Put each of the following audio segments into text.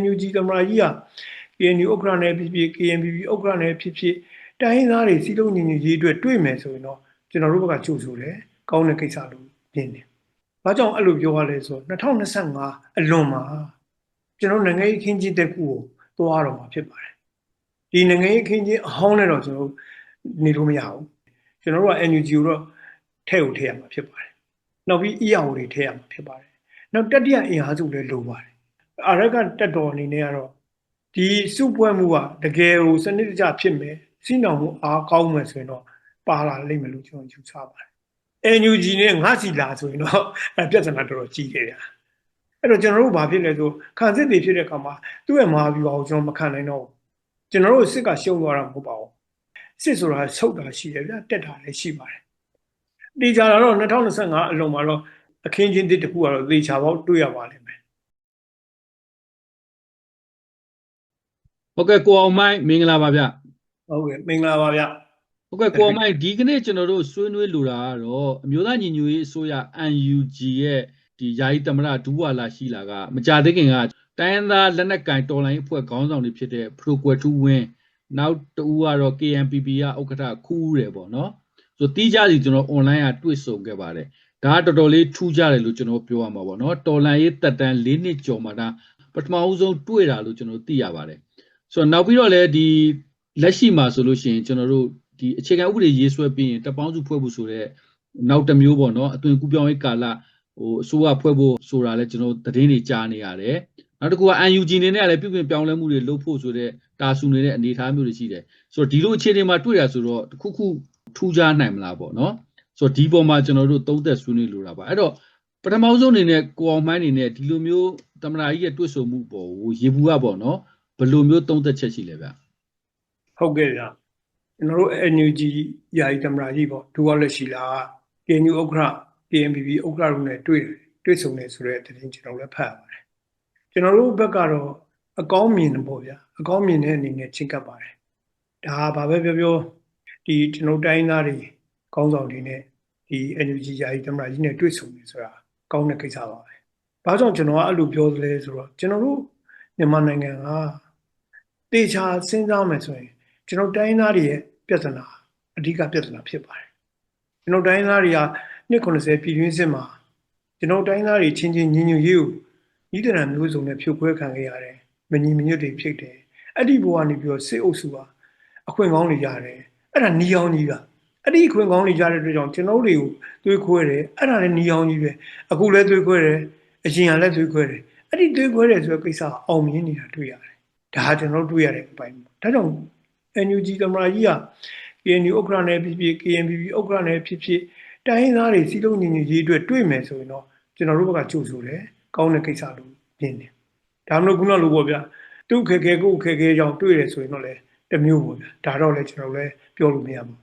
NUG သမ္မတကြီးက KNU ဥက္ကဋ္ဌနဲ့ဖြစ်ဖြစ် KNPP ဥက္ကဋ္ဌနဲ့ဖြစ်ဖြစ်တိုင်းရင်းသားတွေစီလုံးညီညီရေးအတွက်တွေ့မယ်ဆိုရင်တော့ကျွန်တော်တို့ဘက်ကကြိုဆိုတယ်ကောင်းတဲ့ကိစ္စလို့မြင်တယ်။ဘာကြောင့်အဲ့လိုပြောရလဲဆိုတော့2025အလွန်မှာကျွန်တော်နိုင်ငံရေးခင်းချင်းတက်ခုကိုသွားတော့မှာဖြစ်ပါတယ်။ဒီနိုင်ငံရေးခင်းချင်းအဟောင်းနဲ့တော့ကျွန်တော်နေလို့မရဘူး။ကျွန်တော်တို့က NUG ကိုတော့ထဲ့ကိုထည့်ရမှာဖြစ်ပါတယ်။နောက်ပြီး EAO တွေထည့်ရမှာဖြစ်ပါတယ်။နောက်တတိယအင်အားစုလည်းလိုပါတယ်။ အာရကတက်တော်အနေနဲ့ကတော့ဒီစုပွဲမှုကတကယ်ကိုစနစ်တကျဖြစ်မယ်စီနောင်မှုအားကောင်းမယ်ဆိုရင်တော့ပါလာလိမ့်မယ်လို့ကျွန်တော်ယူဆပါတယ်။ NUG နဲ့ငါစီလာဆိုရင်တော့အဲပြဿနာတော်တော်ကြီးခဲ့ရ။အဲ့တော့ကျွန်တော်တို့ဘာဖြစ်လဲဆိုခံစစ်တွေဖြစ်တဲ့အခါမှာသူ့ရဲ့မဟာဗျူဟာကိုကျွန်တော်မခံနိုင်တော့ဘူး။ကျွန်တော်တို့စစ်ကရှုံသွားတာမဟုတ်ပါဘူး။စစ်ဆိုတာဆုတ်တာရှိတယ်ဗျတက်တာလည်းရှိပါတယ်။ဒီကြတာတော့2025အလုံးမှာတော့အခင်းချင်းတစ်တခုကတော့သေချာပေါက်တွေ့ရပါလိမ့် ဟုတ်ကဲ့ကိုအောင်မိုင်းမင်္ဂလာပါဗျဟုတ်ကဲ့မင်္ဂလာပါဗျဟုတ်ကဲ့ကိုအောင်မိုင်းဒီကနေ့ကျွန်တော်တို့ဆွေးနွေးလိုတာကတော့အမျိုးသားညီညွတ်ရေးအစိုးရ UNG ရဲ့ဒီယာယီသမ္မတဒူဝါလာရှိလာကမကြသေးခင်ကတိုင်းရင်းသားလက်နက်ကင်တော်လိုင်းအဖွဲ့ခေါင်းဆောင်တွေဖြစ်တဲ့ပရိုကွယ်ထူးဝင်းနောက်တူကတော့ KNPP ကဥက္ကဋ္ဌခူးတယ်ပေါ့နော်ဆိုတီးကြစီကျွန်တော် online ကတွေ့ဆုံခဲ့ပါတယ်ဒါကတော်တော်လေးထူးကြတယ်လို့ကျွန်တော်ပြောရမှာပေါ့နော်တော်လန်ရေးတက်တန်း၄နှစ်ကျော်မှဒါပထမအဦးဆုံးတွေ့တာလို့ကျွန်တော်သိရပါတယ် ဆိုတော့နောက်ပြီးတော့လည်းဒီလက်ရှိမှာဆိုလို့ရှိရင်ကျွန်တော်တို့ဒီအခြေခံဥပဒေရေးဆွဲပြီးရင်တပ်ပေါင်းစုဖွဲ့ဖို့ဆိုတော့နောက်တစ်မျိုးပေါ့နော်အသွင်ကူးပြောင်းရေးကာလဟိုအစိုးရဖွဲ့ဖို့ဆိုတာလည်းကျွန်တော်သတင်းတွေကြားနေရတယ်နောက်တစ်ခုက UNG နေနဲ့လည်းပြုပြင်ပြောင်းလဲမှုတွေလုပ်ဖို့ဆိုတော့တာဆူနေတဲ့အနေအထားမျိုးတွေရှိတယ်ဆိုတော့ဒီလိုအခြေအနေမှာတွေ့ရဆိုတော့တစ်ခုခုထူးခြားနိုင်မလားပေါ့နော်ဆိုတော့ဒီပေါ်မှာကျွန်တော်တို့သုံးသက်ဆွေးနွေးလိုတာပါအဲ့တော့ပထမဆုံးအနေနဲ့ကိုအောင်မိုင်းအနေနဲ့ဒီလိုမျိုးတမနာကြီးရဲ့တွေ့ဆုံမှုပေါ်ကိုရေဘူးကပေါ့နော် ဘယ်လိုမျိုးသုံးသက်ချက်ရှိလဲဗျဟုတ်ကဲ့ဗျကျွန်တော်တို့ NUG ယာယီသမ္မတကြီးပေါ့ဒူဝါလက်ရှိလာ KNU ဥက္ကဋ္ဌ KNPP ဥက္ကဋ္ဌတို့နဲ့တွေ့တွေ့ဆုံနေဆိုတဲ့သတင်းကျွန်တော်လည်းဖတ်ရပါတယ်ကျွန်တော်တို့ဘက်ကတော့အကောင်းမြင်တယ်ပေါ့ဗျာအကောင်းမြင်တဲ့အနေနဲ့ချင်းကပ်ပါတယ်ဒါဘာပဲပြောပြောဒီကျွန်တော်တိုင်းသားတွေကောင်းဆောင်တွေနဲ့ဒီ NUG ယာယီသမ္မတကြီးနဲ့တွေ့ဆုံနေဆိုတာကောင်းတဲ့ကိစ္စပါပဲဘာကြောင့်ကျွန်တော်ကအဲ့လိုပြောသလဲဆိုတော့ကျွန်တော်တို့မြန်မာနိုင်ငံက တေချာစဉ်းစားမယ်ဆိုရင်ကျွန်တော်တိုင်းသားတွေရဲ့ပြဿနာအဓိကပြဿနာဖြစ်ပါတယ်ကျွန်တော်တိုင်းသားတွေကနှစ်90ပြည်တွင်းစစ်မှာကျွန်တော်တိုင်းသားတွေချင်းချင်းညီညွတ်ရေးကိုဤတရံမျိုးစုံနဲ့ဖြုတ်ခွဲခံခဲ့ရတယ်မညီမညွတ်တွေဖြစ်တယ်အဲ့ဒီဘဝကနေပြီးတော့စစ်အုပ်စုကအခွင့်ကောင်းတွေရတယ်အဲ့ဒါနီးအောင်ကြီးကအဲ့ဒီအခွင့်ကောင်းတွေရတဲ့အတွက်ကြောင့်ကျွန်တော်တွေကိုသွေးခွဲတယ်အဲ့ဒါလည်းနီးအောင်ကြီးပဲအခုလည်းသွေးခွဲတယ်အရင်ကလည်းသွေးခွဲတယ်အဲ့ဒီသွေးခွဲတယ်ဆိုတဲ့ကိစ္စအောင်မြင်နေတာတွေ့ရတယ် ဒါကကျွန်တော်တို့တွေ့ရတဲ့အပိုင်းပေါ့ဒါကြောင့် NUG သမ္မတကြီးက KNU ဥက္ကဋ္ဌနဲ့ဖြစ်ဖြစ် KNPP ဥက္ကဋ္ဌနဲ့ဖြစ်ဖြစ်တိုင်းရင်းသားတွေစီလုံးညီညီရေးအတွက်တွေ့မယ်ဆိုရင်တော့ကျွန်တော်တို့ဘက်ကကြိုဆိုတယ်ကောင်းတဲ့ကိစ္စလို့မြင်တယ်ဒါမှမဟုတ်ခုနလိုပေါ့ဗျာသူ့ခက်ခဲကိုခက်ခဲကြောင်တွေ့တယ်ဆိုရင်တော့လေတစ်မျိုးပေါ့ဗျာဒါတော့လေကျွန်တော်လည်းပြောလို့မရဘူး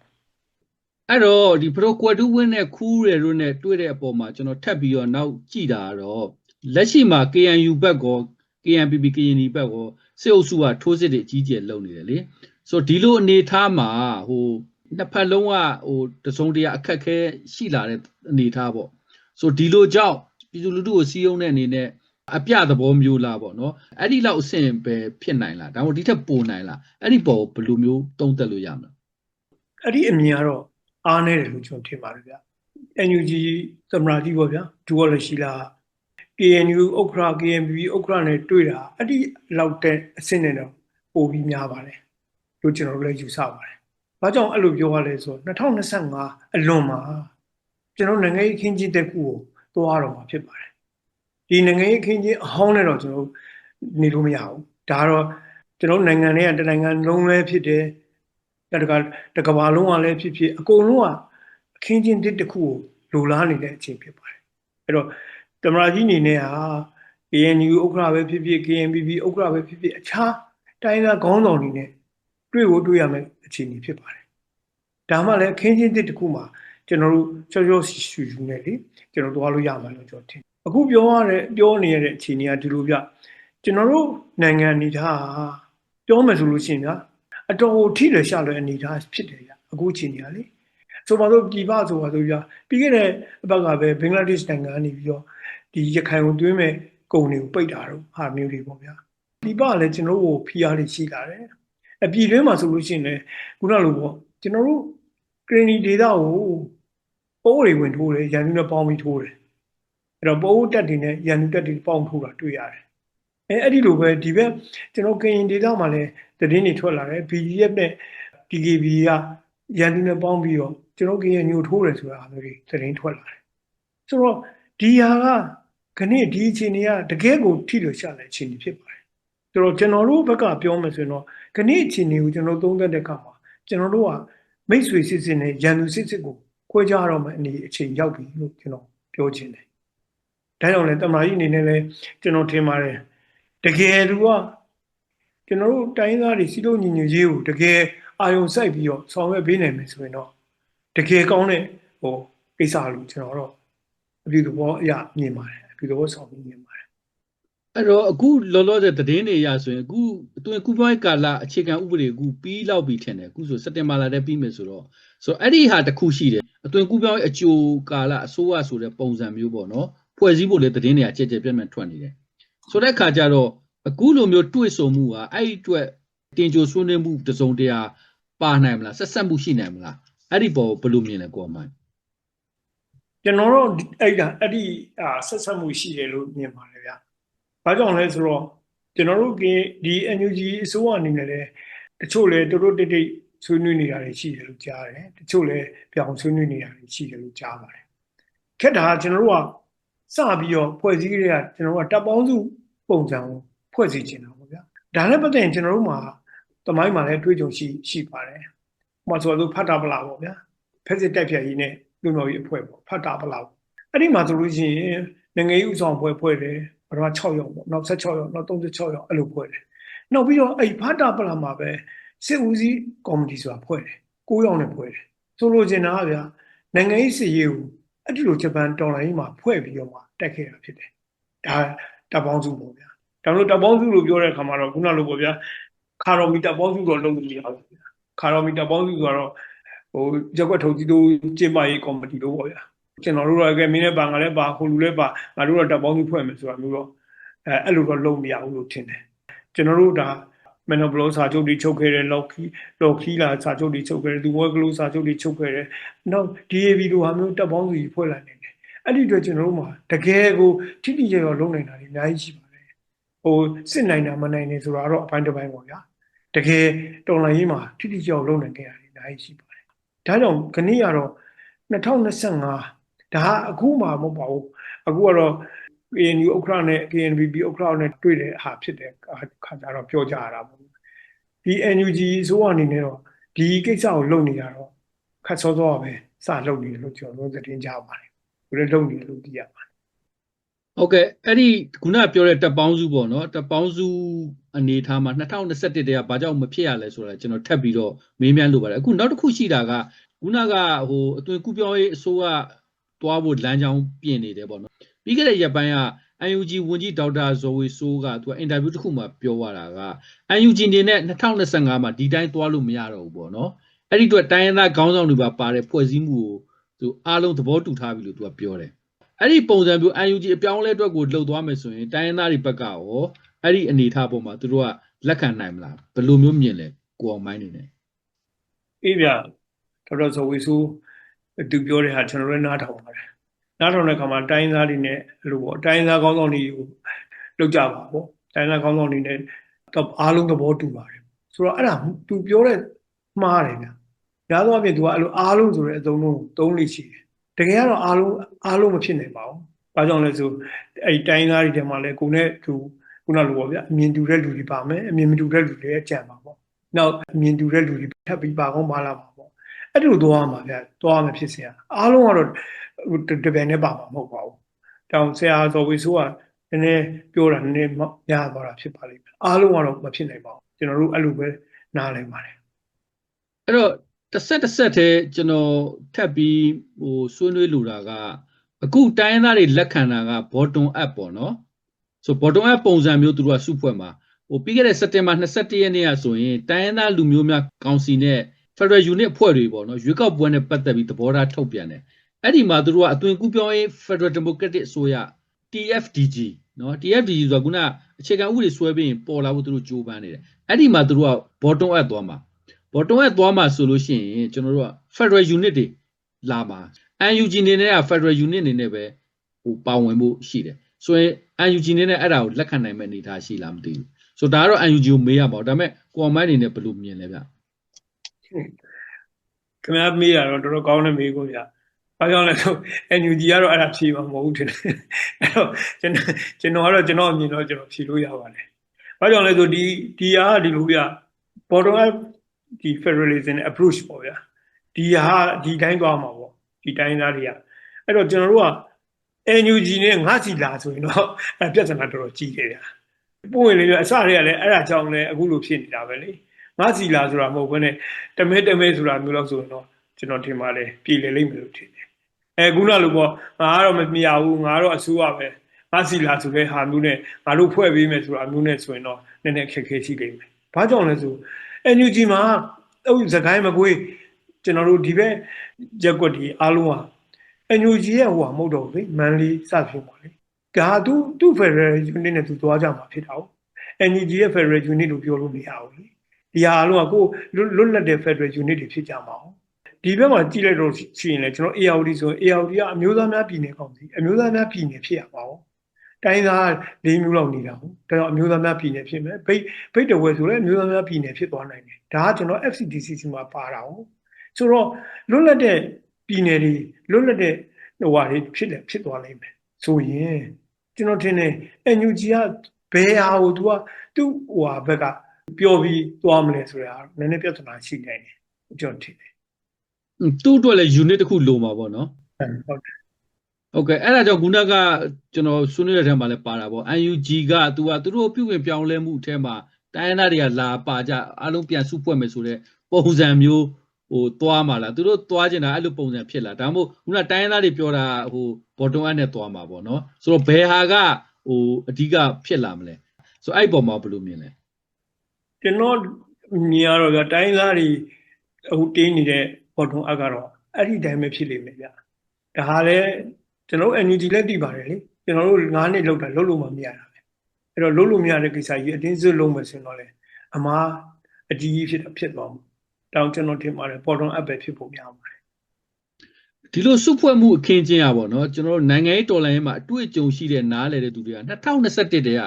အဲ့တော့ဒီပရိုကွယ်တူးဝင်းနဲ့ခူးရယ်တို့နဲ့တွေ့တဲ့အပေါ်မှာကျွန်တော်ထပ်ပြီးတော့နောက်ကြည့်တာကတော့လက်ရှိမှာ KNU ဘက်ကော KNPP KND ဘက်ကော စစ်အုပ်စုကထိုးစစ်တွေအကြီးကျယ်လုပ်နေတယ်လေဆိုတော့ဒီလိုအနေထားမှာဟိုနှစ်ဖက်လုံးကဟိုတစုံတရာအခက်ခဲရှိလာတဲ့အနေထားပေါ့ဆိုတော့ဒီလိုကြောင့်ပြည်သူလူထုကိုစီးရုံးတဲ့အနေနဲ့အပြသဘောမျိုးလားပေါ့နော်အဲ့ဒီလောက်အဆင့်ပဲဖြစ်နိုင်လားဒါမှမဟုတ်ဒီထက်ပိုနိုင်လားအဲ့ဒီပေါ်ဘယ်လိုမျိုးသုံးသပ်လို့ရမလဲအဲ့ဒီအမြင်ကတော့အားနေတယ်လို့ကျွန်တော်ထင်ပါတယ်ဗျ NUG သမ္မတကြီးပေါ့ဗျာဒူဝါလက်ရှိလာ KNU ဥက္ကဋ္ဌ KNPP ဥက္ကဋ္ဌနဲ့တွေ့တာအဲ့ဒီလောက်တဲ့အဆင့်နဲ့တော့ပိုပြီးများပါတယ်လို့ကျွန်တော်တို့လည်းယူဆပါတယ်။ဘာကြောင့်အဲ့လိုပြောရလဲဆိုတော့2025အလွန်မှာကျွန်တော်နိုင်ငံရေးခင်းချင်းတက်ခုကိုသွားတော့မှာဖြစ်ပါတယ်။ဒီနိုင်ငံရေးခင်းချင်းအဟောင်းနဲ့တော့ကျွန်တော်နေလို့မရဘူး။ဒါကတော့ကျွန်တော်နိုင်ငံထဲကတနိုင်ငံလုံးလည်းဖြစ်တယ်။တကတကဘာလုံးကလည်းဖြစ်ဖြစ်အကုန်လုံးကအခင်းချင်းတစ်တစ်ခုကိုလိုလားနေတဲ့အချိန်ဖြစ်ပါတယ်။အဲ့တော့ တမရာကြီးအနေနဲ့ဟာ KNU ဥက္ကဋ္ဌပဲဖြစ်ဖြစ် KNPP ဥက္ကဋ္ဌပဲဖြစ်ဖြစ်အခြားတိုင်းသားခေါင်းဆောင်တွေနဲ့တွေ့ဖို့တွေ့ရမယ့်အခြေအနေဖြစ်ပါတယ်။ဒါမှလည်းအခင်းချင်းတစ်တစ်ခုမှာကျွန်တော်တို့ချောချောရှူရှူနဲ့လေကျွန်တော်သွားလို့ရမှာလို့ကျွန်တော်ထင်။အခုပြောရတဲ့ပြောနေရတဲ့အခြေအနေကဒီလိုပြကျွန်တော်တို့နိုင်ငံအနေထားဟာပြောမယ်ဆိုလို့ရှိရင်ဗျာအတော်ကိုထိတယ်ရှာလွယ်အနေထားဖြစ်တယ်ဗျအခုအခြေအနေကလေဆိုပါတော့ပြည်ပဆိုပါဆိုပြပြီးခဲ့တဲ့အပတ်ကပဲဘင်္ဂလားဒေ့ရှ်နိုင်ငံကနေပြီးတော့ ဒီရခိုင်ကိုတွင်းမဲ့ကုန်တွေကိုပိတ်တာတော့ဟာမျိုးတွေပေါ့ဗျာပြပလည်းကျွန်တော်တို့ကိုဖိအားတွေရှိလာတယ်အပြည်တွင်းမှာဆိုလို့ရှိရင်လည်းခုနလိုပေါ့ကျွန်တော်တို့ကရင်နီဒေတာကိုပိုးတွေဝင်ထိုးတယ်ရန်သူနဲ့ပေါင်းပြီးထိုးတယ်အဲ့တော့ပိုးတက်တွေနဲ့ရန်သူတက်တွေပေါင်းထိုးတာတွေ့ရတယ်အဲအဲ့ဒီလိုပဲဒီဘက်ကျွန်တော်ကရင်ဒေတာမှာလည်းသတင်းတွေထွက်လာတယ် BGF နဲ့ TKB ကရန်သူနဲ့ပေါင်းပြီးတော့ကျွန်တော်ကရင်ညိုထိုးတယ်ဆိုတာမျိုးတွေသတင်းထွက်လာတယ်ဆိုတော့ ဒီဟာကခဏဒီအခြေအနေကတကယ်ကိုထိလို့ရှာတဲ့အခြေအနေဖြစ်ပါတယ်ဆိုတော့ကျွန်တော်တို့ဘက်ကပြောမယ်ဆိုရင်တော့ခဏအခြေအနေကိုကျွန်တော်သုံးသပ်တဲ့အခါမှာကျွန်တော်တို့ကမိတ်ဆွေစစ်စစ်နဲ့ရန်သူစစ်စစ်ကိုခွဲခြားတော့မှအနေအချိန်ရောက်ပြီလို့ကျွန်တော်ပြောချင်တယ်ဒါကြောင့်လည်းတမန်ကြီးအနေနဲ့လည်းကျွန်တော်ထင်ပါတယ်တကယ်သူကကျွန်တော်တို့တိုင်းသားတွေစီလို့ညီညွတ်ရေးကိုတကယ်အာယုံစိုက်ပြီးတော့ဆောင်ရွက်ပေးနိုင်မယ်ဆိုရင်တော့တကယ်ကောင်းတဲ့ဟိုကိစ္စလို့ကျွန်တော်တော့ အပြုသဘောအရမြင်ပါတယ်အပြုသဘောဆောင်ပြီးမြင်ပါတယ်အဲ့တော့အခုလောလောဆယ်သတင်းတွေရဆိုရင်အခုအတွင်ကူပွားရေးကာလအခြေခံဥပဒေအခုပြီးလောက်ပြီထင်တယ်အခုဆိုစက်တင်ဘာလတည်းပြီးမယ်ဆိုတော့ဆိုတော့အဲ့ဒီဟာတစ်ခုရှိတယ်အတွင်ကူပွားရေးအကျိုးကာလအစိုးရဆိုတဲ့ပုံစံမျိုးပေါ့နော်ဖွဲ့စည်းဖို့လေသတင်းတွေကကြဲကြဲပြန့်ပြန့်ထွက်နေတယ်ဆိုတဲ့အခါကျတော့အခုလိုမျိုးတွေ့ဆုံမှုဟာအဲ့ဒီအတွက်တင်ကြိုဆွေးနွေးမှုတစ်စုံတရာပါနိုင်မလားဆက်ဆက်မှုရှိနိုင်မလားအဲ့ဒီပေါ်ဘယ်လိုမြင်လဲကိုအမိုင်း ကျွန်တော်တို့အဲ့ဒါအဲ့ဒီအာဆက်ဆက်မှုရှိတယ်လို့မြင်ပါတယ်ဗျာ။ဘာကြောင့်လဲဆိုတော့ကျွန်တော်တို့ကဒီ NUG အစိုးရအနေနဲ့လည်းတချို့လည်းတို့တို့တိတ်တိတ်ဆွေးနွေးနေတာတွေရှိတယ်လို့ကြားတယ်။တချို့လည်းပြောင်းဆွေးနွေးနေတာတွေရှိတယ်လို့ကြားပါတယ်။ခက်တာကကျွန်တော်တို့ကစပြီးတော့ဖွဲ့စည်းကြတဲ့ကျွန်တော်တို့ကတပ်ပေါင်းစုပုံစံကိုဖွဲ့စည်းခြင်းတာပေါ့ဗျာ။ဒါနဲ့ပတ်သက်ရင်ကျွန်တော်တို့မှာတမိုင်းမှာလည်းတွေးကြုံရှိရှိပါတယ်။ဟိုမှာဆိုတော့ဖတ်တာပလာပေါ့ဗျာ။ဖက်စစ်တိုက်ဖြတ်ရေးနဲ့ လူမျိုးရေးအဖွဲ့ပေါ့ဖတ်တာပလာ။အဲ့ဒီမှာဆိုလို့ရှိရင်နိုင်ငံရေးဥဆောင်ဖွဲ့ဖွဲ့တယ်ပထမ6ရောက်ပေါ့နောက်16ရောက်နောက်36ရောက်အဲ့လိုဖွဲ့တယ်။နောက်ပြီးတော့အဲ့ဖတ်တာပလာမှာပဲစစ်ဦးစီးကော်မတီဆိုတာဖွဲ့တယ်။9ရောက်နဲ့ဖွဲ့တယ်။ဆိုလိုချင်တာကဗျာနိုင်ငံရေးစီရေးကိုအဲ့ဒီလိုဂျပန်တော်လိုင်းမှာဖွဲ့ပြီးတော့မှတက်ခဲ့တာဖြစ်တယ်။ဒါတပ်ပေါင်းစုပေါ့ဗျာ။ဒါလို့တပ်ပေါင်းစုလို့ပြောတဲ့အခါမှာတော့ခုနလိုပေါ့ဗျာခါရောမီတပ်ပေါင်းစုတော့လုံးလို့မရဘူးဗျာ။ခါရောမီတပ်ပေါင်းစုဆိုတော့ ဟိုရက်ွက်ထုတ်ကြီးတို့ကျင်းပရေးကော်မတီလို့ပေါ့ဗျာကျွန်တော်တို့ကမင်းနဲ့ပါငါလည်းပါဟိုလူလည်းပါငါတို့တော့တပ်ပေါင်းစုဖွဲ့မယ်ဆိုတာမျိုးတော့အဲအဲ့လိုတော့လုံးမရဘူးလို့ထင်တယ်ကျွန်တော်တို့ဒါမန်နိုဘလောစာချုပ်တွေချုပ်ခဲ့တယ်လောက်ခီလောက်ခီလာစာချုပ်တွေချုပ်ခဲ့တယ်သူဝဲကလို့စာချုပ်တွေချုပ်ခဲ့တယ်နောက် DAB လိုဟာမျိုးတပ်ပေါင်းစုကြီးဖွဲ့လာနေတယ်အဲ့ဒီအတွက်ကျွန်တော်တို့မှာတကယ်ကိုထိတိကျကျလုံးနိုင်တာတွေအများကြီးရှိပါတယ်ဟိုစစ်နိုင်တာမနိုင်နေဆိုတာတော့အပိုင်းတစ်ပိုင်းပေါ့ဗျာတကယ်တော်လိုင်းရေးမှာထိတိကျကျလုံးနိုင်ခဲ့တာတွေအများကြီးရှိပါတယ် ဒါကြောင့်ခဏကတော့2025ဒါအခုမှမဟုတ်ပါဘူးအခုကတော့ KNU ဥက္ကဋ္ဌနဲ့ KNBB ဥက္ကဋ္ဌနဲ့တွေ့တဲ့ဟာဖြစ်တဲ့ခါကျတော့ပြောကြရတာပေါ့ဒီ NUG ဆိုအနေနဲ့တော့ဒီကိစ္စကိုလုပ်နေရတော့ခတ်စောစောပဲစလုပ်နေတယ်လို့ကျွန်တော်တို့သတင်းကြပါတယ်ဘယ်လိုလုပ်နေလို့သိရပါတယ် ဟုတ်ကဲ့အဲ့ဒီခုနပြောတဲ့တပ်ပေါင်းစုပေါ့နော်တပ်ပေါင်းစုအနေထားမှာ2021တည်းကဘာကြောင့်မဖြစ်ရလဲဆိုတာကျွန်တော်ထပ်ပြီးတော့မေးမြန်းလိုပါတယ်အခုနောက်တစ်ခုရှိတာကခုနကဟိုအသွင်ကူပြောရေးအစိုးရတွားဖို့လမ်းကြောင်းပြင်နေတယ်ပေါ့နော်ပြီးခဲ့တဲ့ရက်ပိုင်းက UNG ဝန်ကြီးဒေါက်တာဇော်ဝေဆိုးကသူကအင်တာဗျူးတစ်ခုမှာပြောသွားတာက UNG နေနဲ့2025မှာဒီတိုင်းတွားလို့မရတော့ဘူးပေါ့နော်အဲ့ဒီအတွက်တိုင်းရင်းသားခေါင်းဆောင်တွေပါပါတဲ့ဖွဲ့စည်းမှုကိုသူအားလုံးသဘောတူထားပြီလို့သူကပြောတယ် အဲ့ဒီပုံစံမျိုး UNG အပြောင်းအလဲအတွက်ကိုလှုပ်သွားမယ်ဆိုရင်တိုင်းရင်းသားတွေဘက်ကရောအဲ့ဒီအနေအထားပေါ်မှာသူတို့ကလက်ခံနိုင်မလားဘယ်လိုမျိုးမြင်လဲကိုအောင်မိုင်းနေနဲ့အေးဗျဒေါက်တာဇော်ဝေဆိုးသူပြောတဲ့ဟာကျွန်တော်လည်းနားထောင်ပါတယ်နားထောင်တဲ့အခါမှာတိုင်းသားတွေနဲ့အဲ့လိုပေါ့တိုင်းသားကောင်းဆောင်တွေကိုလောက်ကြပါပေါ့တိုင်းသားကောင်းဆောင်တွေနဲ့တော့အားလုံးသဘောတူပါတယ်ဆိုတော့အဲ့ဒါသူပြောတဲ့မှားတယ်ဗျ။ညာတော့အပြင်သူကအဲ့လိုအားလုံးဆိုတဲ့အသုံးလုံးသုံးလိရှိတယ်။တကယ်ကတော့အားလုံး အားလုံးမဖြစ်နိုင်ပါဘူး။ဘာကြောင့်လဲဆိုအဲ့တိုင်းသားတွေထဲမှာလဲကိုနဲ့သူခုနလိုပေါ့ဗျာအမြင်တူတဲ့လူတွေပါမယ်အမြင်မတူတဲ့လူတွေရဲ့ကြံပါပေါ့။နောက်အမြင်တူတဲ့လူတွေထပ်ပြီးပါကောင်းပါလာပါပေါ့။အဲ့လိုသွားမှာဗျာသွားမှာဖြစ်စရာအားလုံးကတော့တပယ်နဲ့ပါမှာမဟုတ်ပါဘူး။တောင်ဆရာဇော်ဝေဆိုးကနည်းနည်းပြောတာနည်းနည်းများသွားတာဖြစ်ပါလိမ့်မယ်။အားလုံးကတော့မဖြစ်နိုင်ပါဘူး။ကျွန်တော်တို့အဲ့လိုပဲနားလည်ပါတယ်အဲ့တော့တစ်ဆက်တစ်ဆက်တည်းကျွန်တော်ထပ်ပြီးဟိုဆွေးနွေးလိုတာက အခုတိုင်းရင်းသားတွေလက်ခံတာက bottom up ပေါ့နော်ဆို bottom up ပုံစံမျိုးသူတို့ကစုဖွဲ့မှာဟိုပြီးခဲ့တဲ့စက်တင်ဘာ22ရက်နေ့ကဆိုရင်တိုင်းရင်းသားလူမျိုးများကောင်စီနဲ့ Federal Unit အဖွဲ့တွေပေါ့နော်ရွေးကောက်ပွဲနဲ့ပတ်သက်ပြီးသဘောထားထုတ်ပြန်တယ်အဲ့ဒီမှာသူတို့ကအသွင်ကူးပြောင်းရေး Federal Democratic အစိုးရ TFDG နော် TFDG ဆိုတာကအခြေခံဥပဒေဆွဲပြီးရင်ပေါ်လာဖို့သူတို့ကြိုးပမ်းနေတယ်အဲ့ဒီမှာသူတို့က bottom up သွားမှာ bottom up သွားမှာဆိုလို့ရှိရင်ကျွန်တော်တို့က federal unit တွေလာမှာ UNG နေနဲ့က federal unit နေနဲ့ပဲဟိုပါဝင်ဖို့ရှိတယ်ဆိုရင် UNG နေနဲ့အဲ့ဒါကိုလက်ခံနိုင်မဲ့အနေအထားရှိလားမသိဘူးဆိုတော့ဒါကတော့ UNG ကိုမေးရပါဘူးဒါပေမဲ့ကိုအမိုင်းအနေနဲ့ဘယ်လိုမြင်လဲဗျခင်ဗျားမေးတာတော့တော်တော်ကောင်းတဲ့မေးခွန်းဗျာ။ဘာကြောင့်လဲဆို NUG ကတော့အဲ့ဒါဖြေမှာမဟုတ်ဘူးထင်တယ်။အဲ့တော့ကျွန်တော်ကျွန်တော်ကတော့ကျွန်တော်အမြင်တော့ကျွန်တော်ဖြေလို့ရပါတယ်။ဘာကြောင့်လဲဆိုဒီဒီဟာကဒီလိုဗျ bottom up ဒီ federalism နဲ့ approach ပေါ့ဗျာ။ဒီဟာဒီတိုင်းသွားမှာပေါ့။ ဒီတိုင်းသားတွေကအဲ့တော့ကျွန်တော်တို့က NUG နဲ့ငါစီလာဆိုရင်တော့အဲ့ပြဿနာတော်တော်ကြီးတယ်ဗျာ။ပုံဝင်လေအစတွေကလည်းအဲ့ဒါကြောင့်လည်းအခုလိုဖြစ်နေတာပဲလေ။ငါစီလာဆိုတာမဟုတ်ဘဲနဲ့တမဲတမဲဆိုတာမျိုးလို့ဆိုရင်တော့ကျွန်တော်ထင်ပါတယ်ပြည်လေလိမ့်မယ်လို့ထင်တယ်။အဲခုနလိုပေါ့ငါကတော့မမြင်ဘူးငါတော့အစိုးရပဲငါစီလာဆိုတဲ့ဟာမျိုးနဲ့ငါတို့ဖွဲ့ပေးမယ်ဆိုတာမျိုးနဲ့ဆိုရင်တော့နည်းနည်းခက်ခဲရှိလိမ့်မယ်။ဘာကြောင့်လဲဆို NUG မှာအဲ့ဒီစကိုင်းမကွေး ကျွန်တော်တို့ဒီဘက်ရက်ကွက်ဒီအားလုံးက NUG ရဲ့ဟိုဟာမဟုတ်တော့ဘူးလေမန်လီစဖြစ်ပါလေ။ဒါသူသူ Federal Unit နဲ့သူသွားကြမှာဖြစ်တာ။ NUG ရဲ့ Federal Unit လို့ပြောလို့မရဘူးလေ။ဒီဟာအလုံးကကိုလွတ်လပ်တဲ့ Federal Unit တွေဖြစ်ကြမှာ။ဒီဘက်မှာကြည့်လိုက်တော့ရှိရင်လေကျွန်တော် ARD ဆိုရင် ARD ကအမျိုးသားများပြည်နယ်ကောင်စီအမျိုးသားများပြည်နယ်ဖြစ်ရပါဘူး။တိုင်းသား၄မျိုးလောက်နေတာဟုတ်။ဒါတော့အမျိုးသားများပြည်နယ်ဖြစ်မယ်။ဘိတ်ဘိတ်တဝဲဆိုလည်းအမျိုးသားများပြည်နယ်ဖြစ်သွားနိုင်တယ်။ဒါကကျွန်တော် FCDC စီမှာပါတာဟုတ်။ ဆိုတော့လွတ်လပ်တဲ့ပြည်နယ်တွေလွတ်လပ်တဲ့ဟိုဟာတွေဖြစ်တယ်ဖြစ်သွားလိမ့်မယ်။ဆိုရင်ကျွန်တော်ထင်တယ် NUG ကဘယ်ဟာကို तू ကသူ့ဟိုဟာဘက်ကပြောပြီးသွားမလဲဆိုတာနည်းနည်းပြဿနာရှိနိုင်တယ်ကျွန်တော်ထင်တယ်သူ့အတွက်လည်း unit တစ်ခုလိုမှာပေါ့နော်ဟုတ်တယ်ဟုတ်ကဲ့အဲ့ဒါကြောင့်ခုနကကျွန်တော်ဆွေးနွေးတဲ့ထဲမှာလည်းပါတာပေါ့ UNG ကသူကသူတို့ပြုပြင်ပြောင်းလဲမှုအထဲမှာတိုင်းရင်းသားတွေကလာပါကြအားလုံးပြန်စုဖွဲ့မယ်ဆိုတဲ့ပုံစံမျိုး ဟိုသွားမှာလားသူတို့သွားကျင်တာအဲ့လိုပုံစံဖြစ်လာဒါမှမဟုတ်ခုနတိုင်းရင်းသားတွေပြောတာဟို bottom up နဲ့သွားမှာပေါ့နော်ဆိုတော့ဘယ်ဟာကဟိုအဓိကဖြစ်လာမလဲဆိုတော့အဲ့ပုံမှာဘယ်လိုမြင်လဲကျွန်တော်မြင်ရတော့ဗျတိုင်းသားတွေအခုတင်းနေတဲ့ဘော်တွန်အပ်ကတော့အဲ့ဒီတိုင်းပဲဖြစ်လိမ့်မယ်ဗျဒါဟာလည်းကျွန်တော် NUG လည်းတည်ပါတယ်လေကျွန်တော်တို့9နှစ်လောက်တာလုံးလုံးမမရတာပဲအဲ့တော့လုံးလုံးမရတဲ့ကိစ္စကြီးအတင်းစွလုံးမယ်ဆိုရင်တော့လေအမားအကြီးကြီးဖြစ်ဖြစ်သွားမှာ တောင်းကျွန်တော်ထင်ပါတယ်ဘော်တွန်အပ်ပဲဖြစ်ဖို့များပါတယ်ဒီလိုစုဖွဲ့မှုအခင်းကျင်းရပါတော့ကျွန်တော်တို့နိုင်ငံရေးတော်လှန်ရေးမှာအတွေ့အကြုံရှိတဲ့နားလေတဲ့သူတွေက2021တည်းက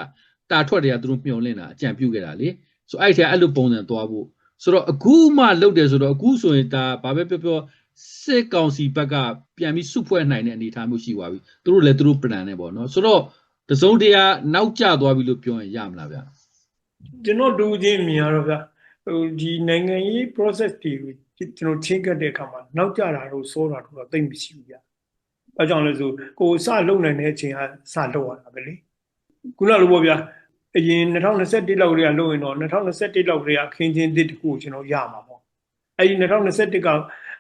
တာထွက်တွေကသူတို့မျှော်လင့်တာအကြံပြုခဲ့တာလေဆိုအဲ့ထဲအဲ့လိုပုံစံသွားဖို့ဆိုတော့အခုမှလုပ်တယ်ဆိုတော့အခုဆိုရင်ဒါဘာပဲပြောပြောစစ်ကောင်စီဘက်ကပြန်ပြီးစုဖွဲ့နိုင်တဲ့အနေအထားမျိုးရှိသွားပြီသူတို့လည်းသူတို့ plan နဲ့ပေါ့နော်ဆိုတော့တစုံတရာနောက်ကျသွားပြီလို့ပြောရင်ရမလားဗျာကျွန်တော်ဒူချင်းမြင်ရတော့ဗျ ဟိုဒီနိုင်ငံရေး process တွေကိုကျွန်တော်ချင်းကပ်တဲ့အခါမှာနောက်ကျတာတို့စိုးတာတို့တော့သိမ့်မရှိဘူးဗျ။ဘာကြောင့်လဲဆိုကိုစလုံနိုင်တဲ့အချိန်ကစလုံရတာပဲလေ။ခုနလိုပေါ့ဗျာအရင်2021လောက်တည်းကလုံရင်တော့2021လောက်တည်းကအခင်းချင်းတစ်တခုကိုကျွန်တော်ရမှာပေါ့။အဲဒီ2021က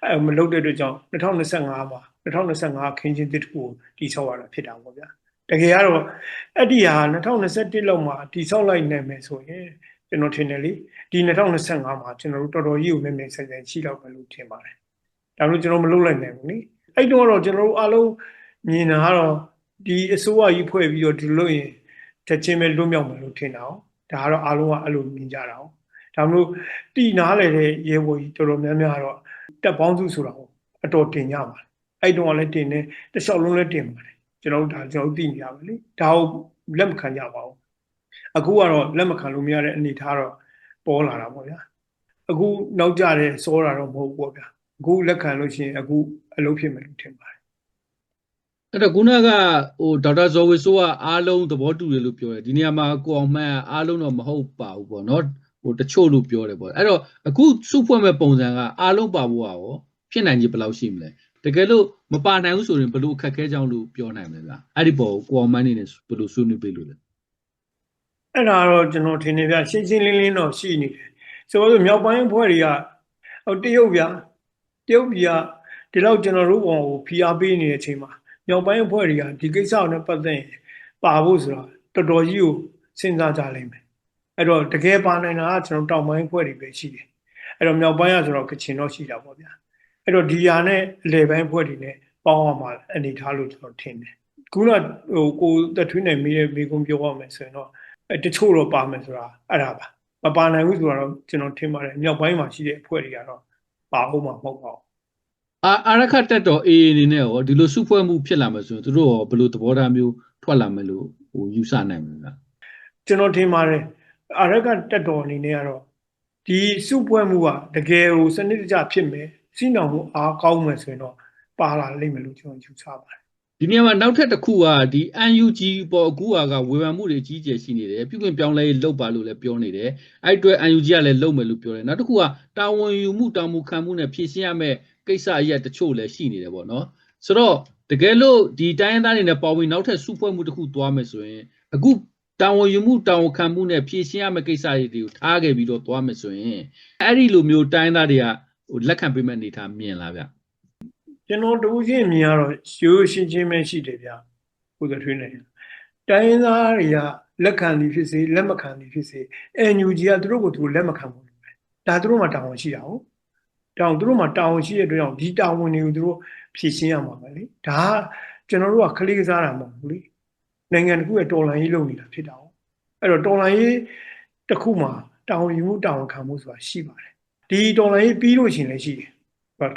အဲမလုံတဲ့အတွက်ကြောင့်2025မှာ2025အခင်းချင်းတစ်တခုကိုတိဆောက်ရတာဖြစ်တာပေါ့ဗျာ။တကယ်ကတော့အဲ့ဒီဟာ2021လောက်မှာတိဆောက်လိုက်နိုင်မယ်ဆိုရင် ကျွန်တော်ထင်တယ်လေဒီ2025မှာကျွန်တော်တို့တော်တော်ကြီးကိုမြန်မြန်ဆန်ဆန်ရှိတော့မယ်လို့ထင်ပါတယ်။ဒါလို့ကျွန်တော်မလုပ်လိုက်နိုင်ဘူးနိ။အဲ့တော့တော့ကျွန်တော်တို့အားလုံးမြင်တာကတော့ဒီအစိုးရကြီးဖွဲ့ပြီးတော့ဒီလိုရင်ချက်ချင်းပဲလွတ်မြောက်မယ်လို့ထင်တာ။ဒါကတော့အားလုံးကအဲ့လိုမြင်ကြတာ။ဒါမလို့တိနားလေတဲ့ရေဘော်ကြီးတော်တော်များများတော့တက်ပေါင်းစုဆိုတာကိုအတော်တင်ကြပါတယ်။အဲ့တုန်းကလည်းတင်တယ်တလျှောက်လုံးလည်းတင်ပါတယ်။ကျွန်တော်တို့ဒါကျွန်တော်တို့သိနေရပါလေ။ဒါကိုလက်မခံကြပါဘူး။ အခုကတော့လက်မခံလို့မရတဲ့အနေထားတော့ပေါ်လာတာပေါ့ဗျာအခုနောက်ကြတဲ့စောတာတော့မဟုတ်ဘူးပေါ့ဗျာအခုလက်ခံလို့ရှိရင်အခုအလုပ်ဖြစ်မယ်လို့ထင်ပါတယ်အဲ့တော့ခုနကဟိုဒေါက်တာဇော်ဝေဆိုးကအားလုံးသဘောတူတယ်လို့ပြောတယ်ဒီနေရာမှာကိုအောင်မှန်ကအားလုံးတော့မဟုတ်ပါဘူးပေါ့နော်ဟိုတချို့လို့ပြောတယ်ပေါ့အဲ့တော့အခုစုဖွဲ့မဲ့ပုံစံကအားလုံးပါဖို့ရောဖြစ်နိုင်ကြီးဘယ်လောက်ရှိမလဲတကယ်လို့မပါနိုင်ဘူးဆိုရင်ဘယ်လိုအခက်ခဲကြောင်းလို့ပြောနိုင်မလဲဗျအဲ့ဒီပေါ်ကိုအောင်မှန်နေနဲ့ဘယ်လိုဆွေးနွေးပေးလို့လဲ အဲ့ဒါတော့ကျွန်တော်ထင်နေဗျရှင်းရှင်းလင်းလင်းတော့ရှိနေတယ်ဆိုတော့မြောက်ပိုင်းအဖွဲ့တွေကဟိုတရုတ်ဗျာတရုတ်ပြည်ကဒီလောက်ကျွန်တော်တို့ဘောကိုဖိအားပေးနေတဲ့အချိန်မှာမြောက်ပိုင်းအဖွဲ့တွေကဒီကိစ္စနဲ့ပတ်သက်ရင်ပါဖို့ဆိုတော့တော်တော်ကြီးကိုစဉ်းစားကြလိမ့်မယ်အဲ့တော့တကယ်ပါနိုင်တာကကျွန်တော်တောင်ပိုင်းအဖွဲ့တွေပဲရှိတယ်အဲ့တော့မြောက်ပိုင်းကဆိုတော့ကချင်တော့ရှိတာပေါ့ဗျာအဲ့တော့ဒီဟာနဲ့အလေပိုင်းအဖွဲ့တွေနဲ့ပေါင်းအောင်မှာအနေထားလို့ကျွန်တော်ထင်တယ်ခုနဟိုကိုသက်ထွေးနေမိတဲ့မိကုံပြောရမယ်ဆိုရင်တော့အဲ တချို့တော့ပါမယ်ဆိုတာအဲ့ဒါပါမပါနိုင်ဘူးဆိုတော့ကျွန်တော်ထင်ပါတယ်မြောက်ပိုင်းမှာရှိတဲ့အဖွဲ့တွေကတော့ပါအောင်မှာမဟုတ်ပါဘူးအာအာရခတက်တော် AA အနေနဲ့ရောဒီလိုစုဖွဲ့မှုဖြစ်လာမယ်ဆိုရင်သူတို့ရောဘယ်လိုသဘောထားမျိုးထွက်လာမယ်လို့ဟိုယူဆနိုင်မလဲလားကျွန်တော်ထင်ပါတယ်အရကတက်တော်အနေနဲ့ကတော့ဒီစုပွဲမှုကတကယ်ကိုစနစ်တကျဖြစ်မယ်စီးနှောင်မှုအားကောင်းမယ်ဆိုရင်တော့ပါလာလိမ့်မယ်လို့ကျွန်တော်ယူဆပါတယ် ဒီနေရာမှာနောက်ထပ်တစ်ခုကဒီ UNG ပေါ်အခုဟာကဝေဖန်မှုတွေအကြီးအကျယ်ရှိနေတယ်ပြုပြင်ပြောင်းလဲရေးလုပ်ပါလို့လည်းပြောနေတယ်အဲ့အတွက် UNG ကလည်းလုပ်မယ်လို့ပြောတယ်နောက်တစ်ခုကတာဝန်ယူမှုတာဝန်ခံမှုနဲ့ဖြည့်ရှင်းရမယ့်ကိစ္စအရက်တချို့လည်းရှိနေတယ်ပေါ့နော်ဆိုတော့တကယ်လို့ဒီတိုင်းရင်းသားတွေနဲ့ပေါင်းပြီးနောက်ထပ်စုဖွဲ့မှုတစ်ခုသွားမယ်ဆိုရင်အခုတာဝန်ယူမှုတာဝန်ခံမှုနဲ့ဖြည့်ရှင်းရမယ့်ကိစ္စတွေကိုထားခဲ့ပြီးတော့သွားမယ်ဆိုရင်အဲ့ဒီလိုမျိုးတိုင်းရင်းသားတွေကဟိုလက်ခံပေးမဲ့အနေထားမြင်လားဗျ ကျွန်တော်တူချင်းမြင်ရတော့ရိုးရှင်းချင်းပဲရှိတယ်ဗျကိုယ်သထွေးနေတိုင်းရင်းသားတွေကလက်ခံသည်ဖြစ်စေလက်မခံသည်ဖြစ်စေ NUG ကသူတို့ကိုသူတို့လက်မခံဘူးလို့ပဲဒါသူတို့မှတာဝန်ရှိတာဟုတ်တောင်သူတို့မှတာဝန်ရှိတဲ့အတွက်ကြောင့်ဒီတာဝန်တွေကိုသူတို့ဖြည့်ရှင်းရမှာပဲလေဒါကကျွန်တော်တို့ကခလေးကစားတာမဟုတ်ဘူးလေနိုင်ငံတစ်ခုရဲ့တော်လှန်ရေးလုပ်နေတာဖြစ်တာဟုတ်အဲ့တော့တော်လှန်ရေးတစ်ခုမှာတာဝန်ယူမှုတာဝန်ခံမှုဆိုတာရှိပါတယ်ဒီတော်လှန်ရေးပြီးလို့ရှိရင်လည်းရှိတယ်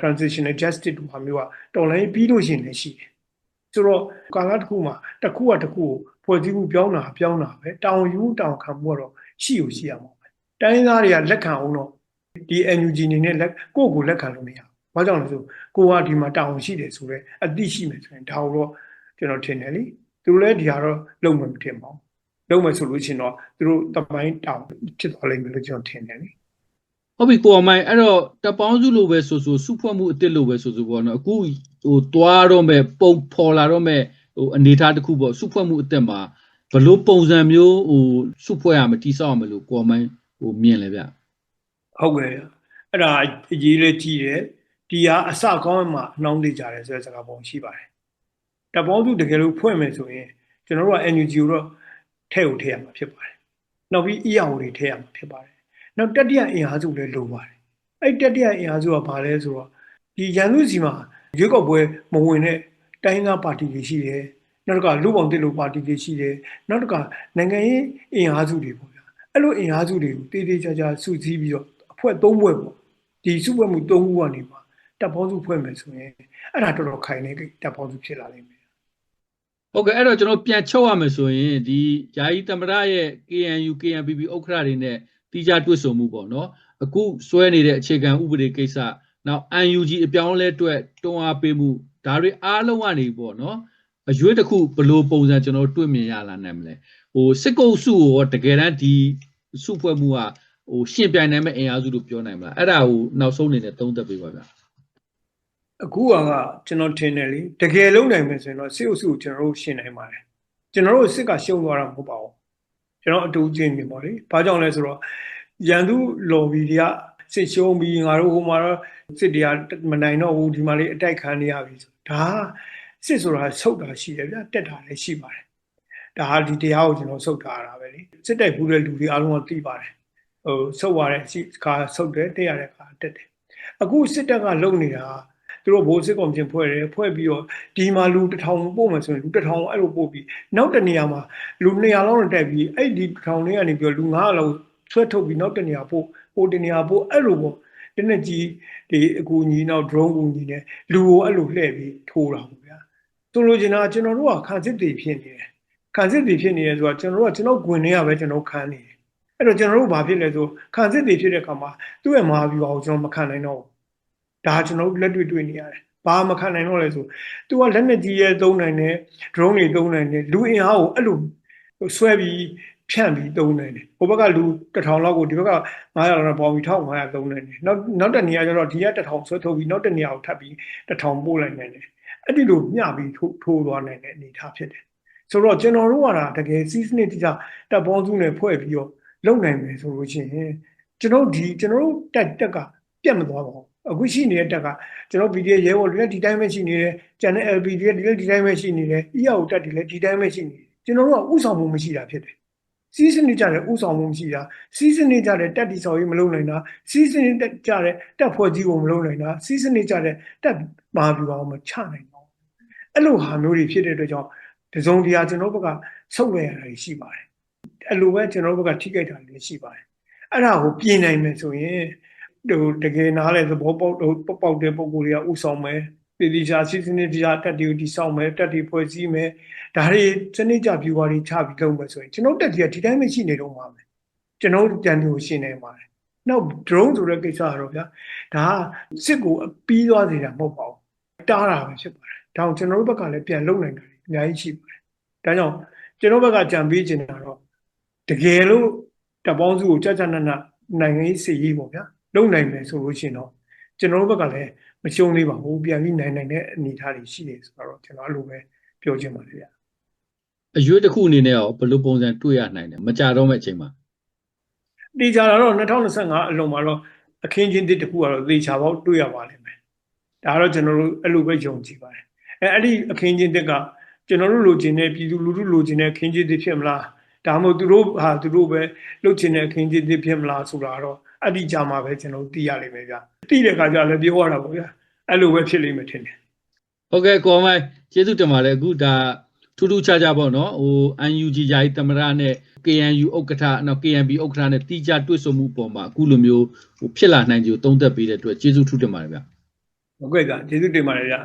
transitional justice တို့ဟာမျိုးကတော်လိုင်းပြီးလို့ရှိရင်လည်းရှိတယ်ဆိုတော့ကာလတစ်ခုမှာတစ်ခုကတစ်ခုကိုဖွဲ့စည်းမှုပြောင်းတာပြောင်းတာပဲတောင်းယူတောင်းခံမှုကတော့ရှိ ਉ ရှိရမှာပဲတိုင်းရင်းသားတွေကလက်ခံအောင်တော့ဒီ NUG အနေနဲ့လက်ကိုယ့်ကိုလက်ခံလို့မရဘူးဘာကြောင့်လဲဆိုကိုကဒီမှာတောင်းရှိတယ်ဆိုတော့အသိရှိမယ်ဆိုရင်ဒါတော့ကျွန်တော်ထင်တယ်လေသူတို့လည်းဒီဟာတော့လုံမှမထင်ပါဘူးလုံမယ်ဆိုလို့ရှိရင်တော့သူတို့တပိုင်းတောင်းဖြစ်သွားလိမ့်မယ်လို့ကျွန်တော်ထင်တယ်လေ ဟုတ်ပြီကိုအောင်မိုင်းအဲ့တော့တပ်ပေါင်းစုလိုပဲဆိုဆိုစုဖွဲ့မှုအစ်စ်လိုပဲဆိုဆိုပေါ့နော်အခုဟိုသွားတော့မဲ့ပုံဖော်လာတော့မဲ့ဟိုအနေအထားတစ်ခုပေါ့စုဖွဲ့မှုအစ်စ်မှာဘလို့ပုံစံမျိုးဟိုစုဖွဲ့ရမတိဆောက်ရမလို့ကိုအောင်မိုင်းဟိုမြင်လေဗျဟုတ်ကဲ့အဲ့ဒါအရေးလေးကြည့်တယ်ဒီဟာအစကောင်းမှအနှောင်းသေးကြတယ်ဆိုတဲ့စကားပုံရှိပါတယ်တပေါင်းစုတကယ်လို့ဖွဲ့မယ်ဆိုရင်ကျွန်တော်တို့က NUG ကိုတော့ထဲ့ကိုထည့်ရမှာဖြစ်ပါတယ်နောက်ပြီး EAO တွေထည့်ရမှာဖြစ်ပါတယ် နောက်တတိယအင်အားစုလည်းလိုပါတယ်အဲ့တတိယအင်အားစုကဘာလဲဆိုတော့ဒီရန်သူစီမှာရွေးကောက်ပွဲမဝင်တဲ့တိုင်းသားပါတီတွေရှိတယ်နောက်တစ်ခါလူပေါင်းတစ်လူပါတီတွေရှိတယ်နောက်တစ်ခါနိုင်ငံရေးအင်အားစုတွေပေါ့ဗျာအဲ့လိုအင်အားစုတွေကိုတေးသေးချာချာစုစည်းပြီးတော့အဖွဲ့သုံးဖွဲ့ပေါ့ဒီစုဖွဲ့မှုသုံးခုကနေမှာတပ်ပေါင်းစုဖွဲ့မယ်ဆိုရင်အဲ့ဒါတော်တော်ခိုင်နေတပ်ပေါင်းစုဖြစ်လာလိမ့်မယ်ဟုတ်ကဲ့အဲ့တော့ကျွန်တော်ပြန်ချုပ်ရမယ်ဆိုရင်ဒီယာယီသမရရဲ့ KNU KNPP ဥက္ခရာတွေနဲ့ တိကျတွေ့ဆုံမှုပေါ့နော်အခုစွဲနေတဲ့အခြေခံဥပဒေကိစ္စနောက် UNG အပြောင်းအလဲအတွက်တွန်းအားပေးမှုဒါတွေအားလုံးကနေပေါ့နော်အရွေးတစ်ခုဘယ်လိုပုံစံကျွန်တော်တို့တွေ့မြင်ရလာနိုင်မလဲဟိုစစ်ကုပ်စုကိုတကယ်တမ်းဒီစုဖွဲ့မှုကဟိုရှင်းပြိုင်နိုင်မဲ့အင်အားစုလို့ပြောနိုင်မလားအဲ့ဒါကိုနောက်ဆုံးအနေနဲ့သုံးသပ်ပေးပါဗျာအခုကကျွန်တော်ထင်တယ်လေတကယ်လုံးနိုင်မယ်ဆိုရင်တော့စစ်အုပ်စုကိုကျွန်တော်တို့ရှင်းနိုင်ပါတယ်ကျွန်တော်တို့စစ်ကရှုံသွားတာမဟုတ်ပါဘူး ကျွန်တော်အတူချင်းမြင်ပါလေဘာကြောင့်လဲဆိုတော့ရန်သူလော်ဘီတွေကစစ်ရှုံးပြီးငါတို့ဟိုမှာတော့စစ်တရားမနိုင်တော့ဘူးဒီမှာလေးအတိုက်ခံနေရပြီဆိုဒါစစ်ဆိုတာဆုတ်တာရှိတယ်ဗျတက်တာလည်းရှိပါတယ်ဒါဟာဒီတရားကိုကျွန်တော်ဆုတ်တာရတာပဲလေစစ်တိုက်ဘူးတဲ့လူတွေအားလုံးကသိပါတယ်ဟိုဆုတ်ရတဲ့ခါဆုတ်တယ်တက်ရတဲ့ခါတက်တယ်အခုစစ်တပ်ကလုံနေတာက သူတို့ဘိုးစစ်ကောင်ပြင်ဖွဲ့တယ်ဖွဲ့ပြီးတော့ဒီမှာလူတစ်ထောင်ပို့မယ်ဆိုရင်လူတစ်ထောင်အဲ့လိုပို့ပြီးနောက်တနေရာမှာလူ200လောက်တက်ပြီးအဲ့ဒီတစ်ထောင်လေးကနေပြီးတော့လူ900လောက်ဆွဲထုတ်ပြီးနောက်တနေရာပို့ဟိုတနေရာပို့အဲ့လိုပေါ့တနက်ကြီးဒီအကူညီနောက် drone ကူညီနဲ့လူကိုအဲ့လိုလှည့်ပြီးထိုးတာပေါ့ဗျာဆိုလိုချင်တာကျွန်တော်တို့ကခံစစ်တွေဖြစ်နေတယ်ခံစစ်တွေဖြစ်နေတယ်ဆိုတော့ကျွန်တော်တို့ကကျွန်တော်ဝင်နေရပဲကျွန်တော်ခံနေတယ်အဲ့တော့ကျွန်တော်တို့ဘာဖြစ်လဲဆိုခံစစ်တွေဖြစ်တဲ့အခါမှာသူ့ရဲ့မဟာဗျူဟာကိုကျွန်တော်မခံနိုင်တော့ဘူး ဒါကျွန်တော်တို့လက်တွေ့တွေ့နေရတယ်။ဘာမှခံနိုင်တော့လဲဆို။ तू ကလက်နဲ့ကြီးရဲသုံးနိုင်တယ် drone တွေသုံးနိုင်တယ်လူအင်အားကိုအဲ့လိုဆွဲပြီးဖြန့်ပြီးသုံးနိုင်တယ်။ဟိုဘက်ကလူ1000လောက်ကိုဒီဘက်က900လောက်ပေါင်းပြီး1500သုံးနိုင်တယ်။နောက်နောက်တစ်နေရာကျတော့ဒီက1000ဆွဲထုတ်ပြီးနောက်တစ်နေရာကိုထပ်ပြီး1000ပို့လိုက်နိုင်တယ်။အဲ့ဒီလိုမျှပြီးထိုးထိုးသွားနိုင်တဲ့အနေအထားဖြစ်တယ်။ဆိုတော့ကျွန်တော်တို့ကဒါတကယ်စီးစနစ်တကျတပ်ပေါင်းစုနဲ့ဖွဲ့ပြီးတော့လုပ်နိုင်မယ်ဆိုလို့ရှိရင်ကျွန်တော်ဒီကျွန်တော်တို့တက်တက်ကပြတ်မသွားပါဘူး။ အခုရှိနေတဲ့တက်ကကျွန်တော် PDF ရဲဘော်တွေလည်းဒီတိုင်းပဲရှိနေတယ်ကျန်တဲ့ LP တွေလည်းဒီတိုင်းပဲရှိနေတယ် EAO တက်တွေလည်းဒီတိုင်းပဲရှိနေတယ်ကျွန်တော်တို့ကဥဆောင်မှုမရှိတာဖြစ်တယ်စီးစနစ်ကြတဲ့ဥဆောင်မှုမရှိတာစီးစနစ်ကြတဲ့တက်တီဆောင်ရေးမလုပ်နိုင်တာစီးစနစ်ကြတဲ့တက်ဖွဲ့ကြီးကိုမလုပ်နိုင်တာစီးစနစ်ကြတဲ့တက်မာပြူအောင်မချနိုင်တော့အဲ့လိုဟာမျိုးတွေဖြစ်တဲ့အတွက်ကြောင့်တစုံတရာကျွန်တော်ဘက်ကဆုတ်ရရတာရှိပါတယ်အဲ့လိုပဲကျွန်တော်တို့ဘက်ကထိခိုက်တာလည်းရှိပါတယ်အဲ့ဒါကိုပြင်နိုင်မယ်ဆိုရင် ဟိုတကယ်နားလဲသဘောပေါက်တော့ပေါက်တဲ့ပုံကိုယ်တွေကဥဆောင်မယ်ပြည်တိချာစီစနစ်တရားတက်တီကိုတိဆောင်မယ်တက်တီဖွဲ့စည်းမယ်ဒါတွေစနစ်ကြပြူပါတွေချပြီးလုပ်မယ်ဆိုရင်ကျွန်တော်တက်တီကဒီတိုင်းပဲရှိနေတော့မှာပဲကျွန်တော်တန်တီကိုရှင်းနေပါတယ်နောက် drone ဆိုတဲ့ကိစ္စကတော့ဗျာဒါကစစ်ကိုအပြီးသွားစေတာမဟုတ်ပါဘူးတားတာပဲဖြစ်ပါတယ်ဒါအောင်ကျွန်တော်တို့ဘက်ကလည်းပြန်လုပ်နိုင်တာအများကြီးရှိပါတယ်ဒါကြောင့်ကျွန်တော်ဘက်ကကြံပေးချင်တာတော့တကယ်လို့တပ်ပေါင်းစုကိုကြာကြာနာနာနိုင်ငံရေးစီရေးပေါ့ဗျာ လုပ်နိုင်မယ်ဆိုလို့ရှိရင်တော့ကျွန်တော်တို့ဘက်ကလည်းမရှုံးသေးပါဘူးပြန်ပြီးနိုင်နိုင်တဲ့အနေအထားတွေရှိနေဆိုတော့ကျွန်တော်အဲ့လိုပဲပြောချင်ပါတယ်ဗျာအရွေးတစ်ခုအနေနဲ့ရောဘယ်လိုပုံစံတွေ့ရနိုင်တယ်မကြတော့မဲ့အချိန်မှာတေချာလာတော့2025အလုံးမှာတော့အခင်းချင်းတစ်တစ်ခုကတော့သေချာပေါက်တွေ့ရပါလိမ့်မယ်ဒါကတော့ကျွန်တော်တို့အဲ့လိုပဲယုံကြည်ပါတယ်အဲအဲ့ဒီအခင်းချင်းတစ်ကကျွန်တော်တို့လိုချင်တဲ့ပြည်သူလူထုလိုချင်တဲ့အခင်းချင်းတစ်ဖြစ်မလားဒါမှမဟုတ်သူတို့ဟာသူတို့ပဲလုပ်ချင်တဲ့အခင်းချင်းတစ်ဖြစ်မလားဆိုတာတော့ အဲ့ဒီကြမှာပဲကျွန်တော်တို့သိရလိမ့်မယ်ဗျသိတဲ့အခါကျလည်းပြောရတာပေါ့ဗျာအဲ့လိုပဲဖြစ်လိမ့်မယ်ထင်တယ်ဟုတ်ကဲ့ကိုမိုင်းကျေးဇူးတင်ပါတယ်အခုဒါထူးထူးခြားခြားပေါ့နော်ဟို UNG ယာယီသမရနဲ့ KNU ဥက္ကဋ္ဌနော် KNB ဥက္ကဋ္ဌနဲ့တီးကြတွေ့ဆုံမှုပုံမှာအခုလိုမျိုးဟိုဖြစ်လာနိုင်ကြကိုသုံးသပ်ပေးတဲ့အတွက်ကျေးဇူးထူးတင်ပါတယ်ဗျဟုတ်ကဲ့ကကျေးဇူးတင်ပါတယ်ဗျ